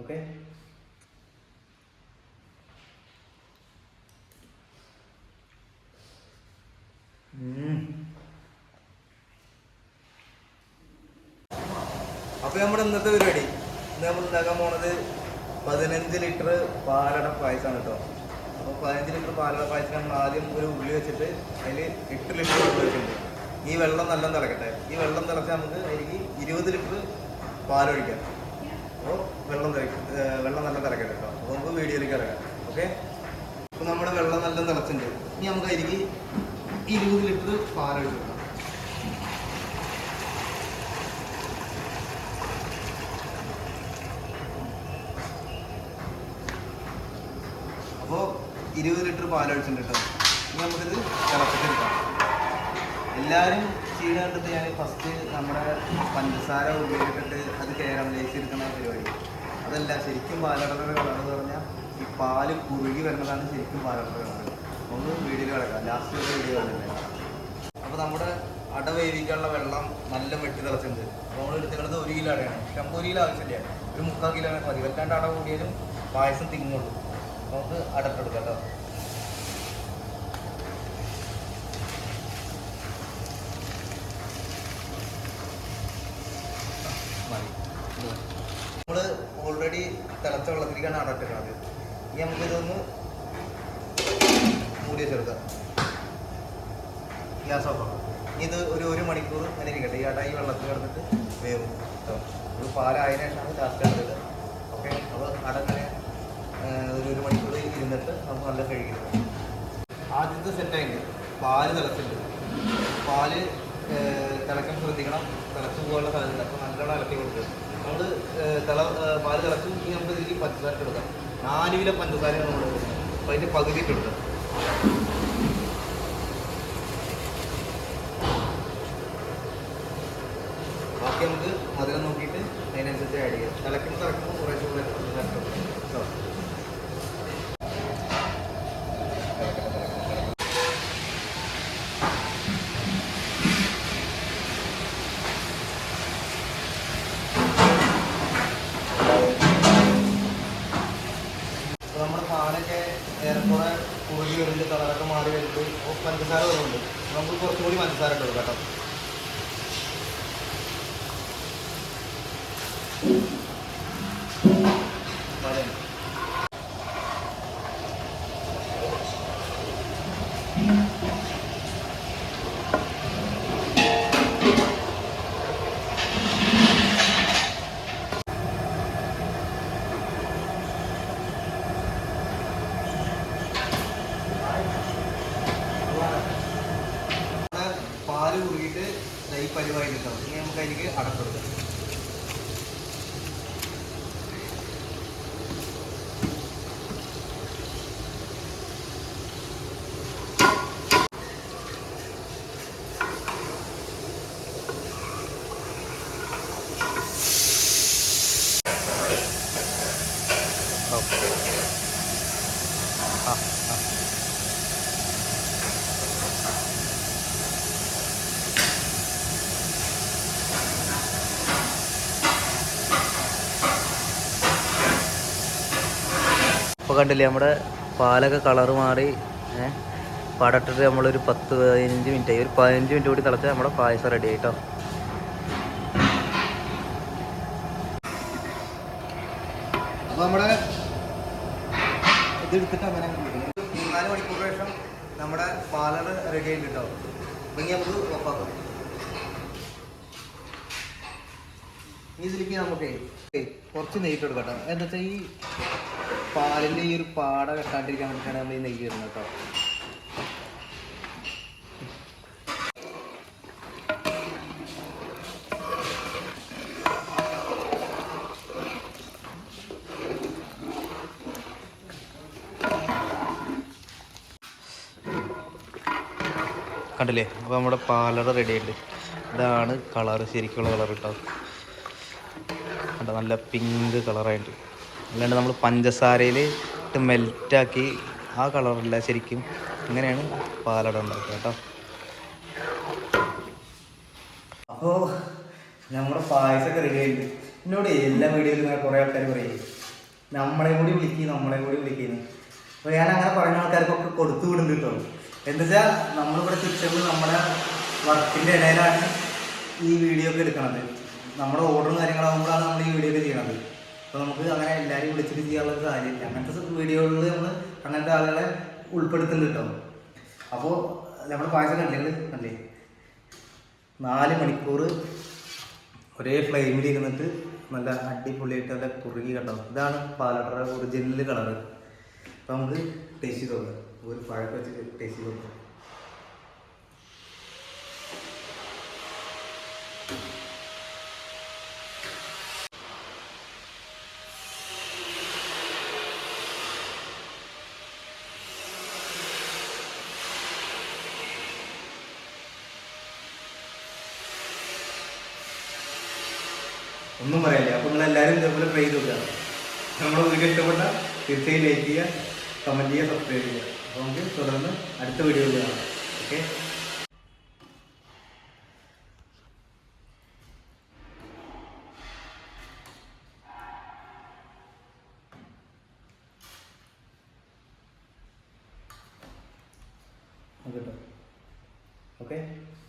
Okay അപ്പൊ നമ്മുടെ ഇന്നത്തെ പരിപാടി. ഇന്ന് നമ്മൾ ഉണ്ടാക്കാൻ പോണത് പതിനഞ്ച് ലിറ്റർ പാലട പായസമാണ് കേട്ടോ. അപ്പോൾ പതിനഞ്ച് ലിറ്റർ പാലട പായസം നമ്മൾ ആദ്യം ഒരു ഉള്ളി വെച്ചിട്ട് അതിൽ എട്ട് ലിറ്റർ വെള്ളം വെച്ചിട്ടുണ്ട്. ഈ വെള്ളം നല്ല തിളക്കട്ടെ. ഈ വെള്ളം തിളച്ചാൽ നമുക്ക് അതിലേക്ക് ഇരുപത് ലിറ്റർ പാലൊഴിക്കാം. അപ്പോൾ വെള്ളം വെള്ളം നല്ല തിളക്കട്ടെ കേട്ടോ അപ്പോൾ നമുക്ക് വീഡിയോയിലേക്ക് ഇറങ്ങാം. ഓക്കെ? അപ്പോൾ നമ്മുടെ വെള്ളം നല്ല തിളച്ചിട്ടുണ്ട്. ഇനി നമുക്ക് അതിലേക്ക് ഇരുപത് ലിറ്റർ പാലൊഴിച്ച് കൊടുക്കാം. അപ്പോൾ ഇരുപത് ലിറ്റർ പാലൊഴിച്ചിട്ടുണ്ട് കേട്ടോ ഇനി നമുക്കിത് തിളപ്പിച്ചെടുക്കാം. എല്ലാവരും ചെയ്യണ കണ്ടിട്ട് ഞാൻ ഫസ്റ്റ് നമ്മുടെ പഞ്ചസാര ഉപയോഗിച്ചിട്ട് അത് കേരളയിലേക്ക് എടുക്കുന്ന പരിപാടി. അതല്ല ശരിക്കും പാലടയുടെ കളർ എന്ന് പറഞ്ഞാൽ ഈ പാൽ കുറുകി വരുന്നതാണ് ശരിക്കും പാലടയുടെ കളർ. ഒന്ന് വീഡിയോയിൽ കിടക്കാം. ലാസ്റ്റ് വീട് വീഡിയോ അപ്പോൾ നമ്മുടെ അട വേവിക്കാനുള്ള വെള്ളം നല്ല വെട്ടി തിളച്ചിട്ടുണ്ട്. അപ്പോൾ നമ്മൾ എടുത്തിട്ടുള്ളത് ഒരു കിലോ അടയാണ്. പക്ഷെ നമുക്ക് ഒരു കിലോ ആവശ്യമില്ല. ഒരു മുക്കാൽ കിലോ മതി. വല്ലാണ്ട് അട കൂടിയാലും പായസം തിങ്ങുള്ളൂ. നമുക്ക് അടട്ടെടുക്കാം കേട്ടോ നമ്മൾ ഓൾറെഡി തിളച്ച വെള്ളത്തിലേക്കാണ് അടട്ടിക്കുന്നത് ഇനി നമുക്കിതൊന്ന് മൂടി വെച്ചെടുക്കാം. ഗ്യാസ് ഓഫ് ആക്കാം. ഇത് ഒരു ഒരു മണിക്കൂർ അങ്ങനെ ഇരിക്കട്ടെ. ഈ അട ഈ വെള്ളത്തിൽ കിടന്നിട്ട് വേവും കേട്ടോ ഒരു പാലായതിനു ശേഷമാണ് ലാസ്റ്റ് എടുത്തത് ഓക്കെ? അപ്പോൾ അട അങ്ങനെ ഒരു ഒരു മണിക്കൂർ ഇരുന്നിട്ട് നമുക്ക് നല്ല കഴുകിയെടുക്കാം ആദ്യത്തെ സെറ്റായിട്ട് പാൽ തിളച്ചിട്ടുണ്ട്. പാൽ തിളക്കം ശ്രദ്ധിക്കണം. തിളച്ചു പോകാനുള്ള സാധ്യത അപ്പോൾ നല്ലോണം ഇളക്കി കൊടുക്കുക. നമ്മൾ തിള പാൽ തിളച്ചു ഇനി നമുക്ക് ഇതിലേക്ക് പഞ്ചസാര കൊടുക്കാം നാല് കിലോ പഞ്ചസാരയാണ് നമ്മൾ അപ്പോൾ അതിന്റെ പകുതി ഇട്ട് ബാക്കി നമുക്ക് മധുരം നോക്കിയിട്ട് അതിനനുസരിച്ച് ആഡ് ചെയ്യാം. തിളക്കുമ്പോൾ തിളക്കുമ്പോൾ കുറേശ്ശെ കൂടെ പഞ്ചസാര ഏറെക്കുറെ കുറുകി വരുന്നുണ്ട് കളറൊക്കെ മാറി വരുന്നുണ്ട്. പഞ്ചസാര കുറവുണ്ട്. നമുക്ക് കുറച്ചും കൂടി പഞ്ചസാര ഉണ്ടാവും കേട്ടോ അതെ. നമ്മുടെ പാൽ കുറുകിയിട്ട് ദാ ഈ പരിപാടി കിട്ടും ഇനി നമുക്ക് അതിലേക്ക് അടപ്പെടുക്കാം ആ ആ ഇപ്പോൾ കണ്ടില്ലേ നമ്മുടെ പാലൊക്കെ കളറ് മാറി ഏഹ് പടട്ടിട്ട് നമ്മളൊരു പത്ത് പതിനഞ്ച് മിനിറ്റ് ആയി. ഒരു പതിനഞ്ച് മിനിറ്റ് കൂടി തിളച്ചാൽ നമ്മുടെ പായസം റെഡി ആയിട്ടോ? നമ്മുടെ പാലറ് റെഡി ആയിട്ട്? ഈ ഇതിലേക്ക് നമുക്ക് കുറച്ച് നെയ്റ്റ് കേട്ടോ. എന്താ വെച്ചാൽ ഈ പാലിന്റെ ഈ ഒരു പാട കെട്ടാണ്ടിരിക്കാൻ വേണ്ടിയിട്ടാണ് നമ്മൾ ഈ നെയ്യ് വരുന്നത് കേട്ടോ. കണ്ടില്ലേ? അപ്പോൾ നമ്മുടെ പാലട റെഡി ഉണ്ട് ഇതാണ് കളറ് ശരിക്കുള്ള കളർ കേട്ടോ കണ്ടോ? നല്ല പിങ്ക് കളറായിട്ട് അല്ലാണ്ട് നമ്മൾ പഞ്ചസാരയിൽ ഇട്ട് മെൽറ്റാക്കി ആ കളറല്ല ശരിക്കും. ഇങ്ങനെയാണ് പാലട ഉണ്ടാക്കുക കേട്ടോ. അപ്പോൾ നമ്മുടെ പായസമൊക്കെ റെഡി എന്നോട് എല്ലാ വീഡിയോയിലും ഇങ്ങനെ കുറേ ആൾക്കാർ പറയും. നമ്മളെ കൂടി വിളിക്കും നമ്മളെ കൂടി വിളിക്കുന്നു അപ്പോൾ ഞാൻ അങ്ങനെ പറയുന്ന ആൾക്കാർക്കൊക്കെ കൊടുത്തു വിടുന്നുണ്ട് കേട്ടോ. എന്താ വെച്ചാൽ നമ്മളിവിടെ കിച്ചണിൽ നമ്മുടെ വർക്കിന്റെ ഇടയിലാണ് ഈ വീഡിയോ ഒക്കെ എടുക്കണത്. നമ്മുടെ ഓർഡറും കാര്യങ്ങളാകുമ്പോഴാണ് നമ്മൾ ഈ വീഡിയോ ഒക്കെ ചെയ്യണത്. അപ്പോൾ നമുക്ക് അങ്ങനെ എല്ലാവരെയും വിളിച്ചിട്ട് ചെയ്യാനുള്ള കാര്യമില്ല. അങ്ങനത്തെ വീഡിയോകളിൽ നമ്മൾ അങ്ങനത്തെ ആളുകളെ ഉൾപ്പെടുത്തുന്നുണ്ട് കേട്ടോ. അപ്പോൾ നമ്മൾ പായസം കണ്ടില്ലേ അല്ലേ നാല് മണിക്കൂർ ഒരേ ഫ്ലെയിമിൽ ഇരുന്നിട്ട് നല്ല അടിപൊളിയായിട്ട് നല്ല കുറുകി കണ്ടോ ഇതാണ് പാലട്ടറ ഒറിജിനൽ കളർ അപ്പോൾ നമുക്ക് ടേസ്റ്റ് ചെയ്ത് നോക്കാം. ഒരു പഴക്കം വെച്ചിട്ട് ടേസ്റ്റ് ചെയ്ത് നോക്കാം. ഒന്നും പറയാനില്ല അപ്പോൾ നിങ്ങൾ എല്ലാവരും ഇതേപോലെ ട്രൈ ചെയ്ത് നോക്കുക നമ്മുടെ വീഡിയോ ഇഷ്ടപ്പെട്ട തീർച്ചയായും ലൈക്ക് ചെയ്യുക കമന്റ് ചെയ്യുക സബ്സ്ക്രൈബ് ചെയ്യുക. അപ്പോൾ നമുക്ക് തുടർന്ന് അടുത്ത വീഡിയോയിൽ കാണാം. Okay Okay.